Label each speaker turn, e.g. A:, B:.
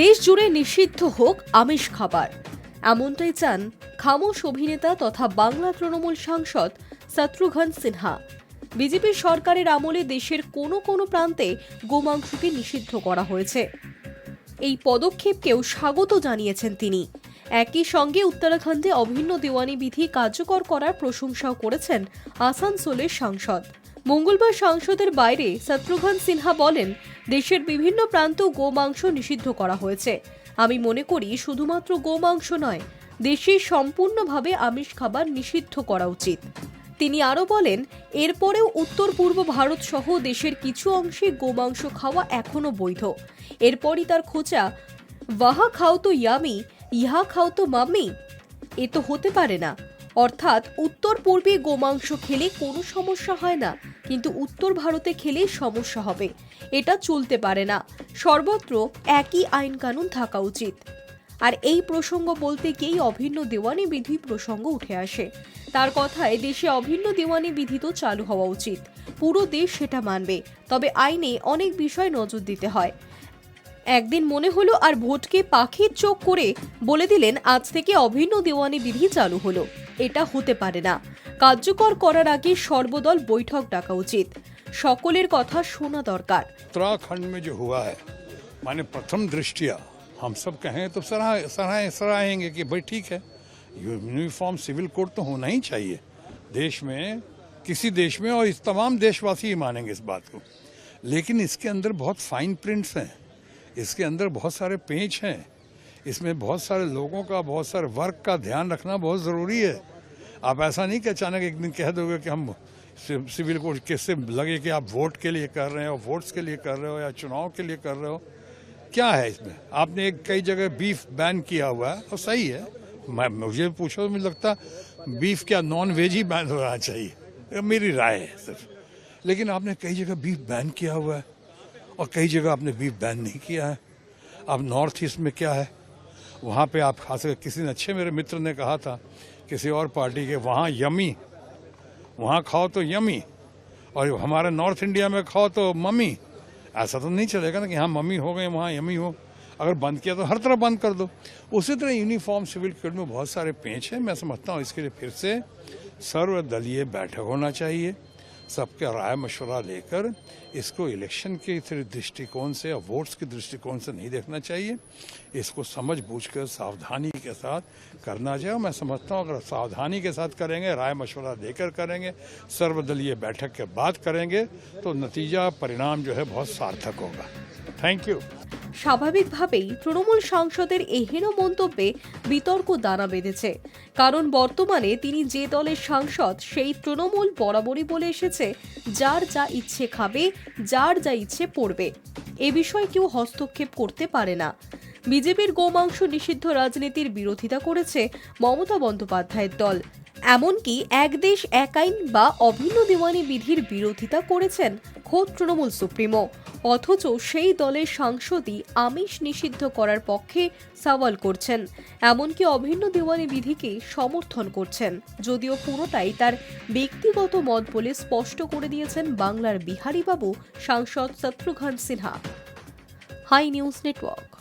A: দেশ জুড়ে নিষিদ্ধ হোক আমিষ খাবার। এমনটাই চান খামোশ অভিনেতা তথা বাংলা তৃণমূল সাংসদ শত্রুঘ্ন সিনহা। বিজেপির সরকারের আমলে দেশের কোনো কোনো প্রান্তে গোমাংসকে নিষিদ্ধ করা হয়েছে। এই পদক্ষেপকেও স্বাগত জানিয়েছেন তিনি। একই সঙ্গে উত্তরাখণ্ডে অভিন্ন দেওয়ানি বিধি কার্যকর করার প্রশংসাও করেছেন আসানসোলের সাংসদ। মঙ্গলবার সংসদের বাইরে শত্রুঘ্ন সিনহা বলেন, দেশের বিভিন্ন প্রান্ত গোমাংস নিষিদ্ধ করা হয়েছে। আমি মনে করি শুধুমাত্র গোমাংস নয়, দেশে সম্পূর্ণভাবে আমিষ খাবার নিষিদ্ধ করা উচিত। তিনি আরও বলেন, এরপরেও উত্তর পূর্ব ভারত সহ দেশের কিছু অংশে গোমাংস খাওয়া এখনও বৈধ। এরপরই তার খোঁচা ওয়াহা খাও তো ইয়ামি, ইহা খাও তো মাম্মি। এ তো হতে পারে না। অর্থাৎ উত্তর পূর্বে গোমাংস খেলে কোনো সমস্যা হয় না, কিন্তু উত্তর ভারতে খেলে সমস্যা হবে। এটা চলতে পারে না। সর্বত্র একই আইন কানুন থাকা উচিত। আর এই প্রসঙ্গ বলতে গিয়েই অভিন্ন দেওয়ানি বিধি প্রসঙ্গ উঠে আসে। তার কথায় দেশে অভিন্ন দেওয়ানি বিধি তো চালু হওয়া উচিত। পুরো দেশ সেটা মানবে। তবে আইনে অনেক বিষয় নজর দিতে হয়। একদিন মনে হলো আর ভোটকে পাখির চোখ করে বলে দিলেন আজ থেকে অভিন্ন দেওয়ানি বিধি চালু হলো এটা হতে পারে না কার্যকর করার আগে সর্বদল বৈঠক ডাকা উচিত সকলের কথা শোনা দরকার
B: उत्तराखंड में जो हुआ है माने प्रथम दृष्टिया हम सब कहें तो सराह सराह सराहेंगे कि भाई ठीक है यूनिफॉर्म सिविल कोड तो होना ही चाहिए देश में किसी देश में और इस तमाम देशवासी ही मानेंगे इस बात को लेकिन इसके अंदर बहुत फाइन प्रिंट्स हैं इसके अंदर बहुत सारे पेच हैं। इसमें बहुत सारे लोगों का, बहुत सारे वर्क का ध्यान रखना बहुत ज़रूरी है। आप ऐसा नहीं कि अचानक एक दिन कह दोगे कि हम सिविल कोड किससे लगे कि आप वोट के लिए कर रहे हो वोट्स के लिए कर रहे हो या चुनाव के लिए कर रहे हो? क्या है इसमें? आपने एक कई जगह बीफ बैन किया हुआ है और सही है। मैं, मुझे पूछो तो मुझे लगता बीफ क्या नॉन वेज ही बैन होना चाहिए। मेरी राय है सिर्फ़। लेकिन आपने कई जगह बीफ बैन किया हुआ है। और कई जगह आपने बीफ बैन नहीं किया है। अब नॉर्थ ईस्ट में क्या है? वहाँ पे आप खास करके किसी ने, अच्छे मेरे मित्र ने कहा था, किसी और पार्टी के, वहाँ यमी, वहाँ खाओ तो यमी, और हमारे नॉर्थ इंडिया में खाओ तो मम्मी। ऐसा तो नहीं चलेगा ना कि हाँ मम्मी हो गए, वहाँ यमी हो। अगर बंद किया तो हर तरफ़ बंद कर दो। उसी तरह यूनिफॉर्म सिविल कोड में बहुत सारे पेंच हैं, मैं समझता हूँ इसके लिए फिर से सर्वदलीय बैठक होना चाहिए। सबका राय मशवरा लेकर इसको इलेक्शन के दृष्टिकोण से और वोट्स के दृष्टिकोण से नहीं देखना चाहिए। इसको समझ बूझ कर सावधानी के साथ करना चाहिए। मैं समझता हूँ, अगर सावधानी के साथ करेंगे, राय मशवरा देकर करेंगे, सर्वदलीय बैठक के बाद करेंगे तो नतीजा, परिणाम जो है बहुत सार्थक होगा। थैंक यू
A: স্বাভাবিকভাবেই তৃণমূল সাংসদের এহেন মন্তব্যে বিতর্ক দানা বেঁধেছে। কারণ বর্তমানে তিনি যে দলের সাংসদ, সেই তৃণমূল বরাবরই বলে এসেছে, যার যা ইচ্ছে খাবে, যার যা ইচ্ছে পড়বে। এ বিষয়ে কেউ হস্তক্ষেপ করতে পারে না। বিজেপির গোমাংস নিষিদ্ধ রাজনীতির বিরোধিতা করেছে মমতা বন্দ্যোপাধ্যায়ের দল। এমনকি এক দেশ, এক আইন বা অভিন্ন দেওয়ানি বিধির বিরোধিতা করেছেন খোদ তৃণমূল সুপ্রিমো। অথচ সেই দলের সাংসদই আমিষ নিষিদ্ধ করার পক্ষে সওয়াল করছেন। এমনকি অভিন্ন দেওয়ানি বিধিকে সমর্থন করছেন। যদিও পুরোটাই তার ব্যক্তিগত মত বলে স্পষ্ট করে দিয়েছেন বাংলার বিহারীবাবু সাংসদ Shatrughan Sinha. Hi news network.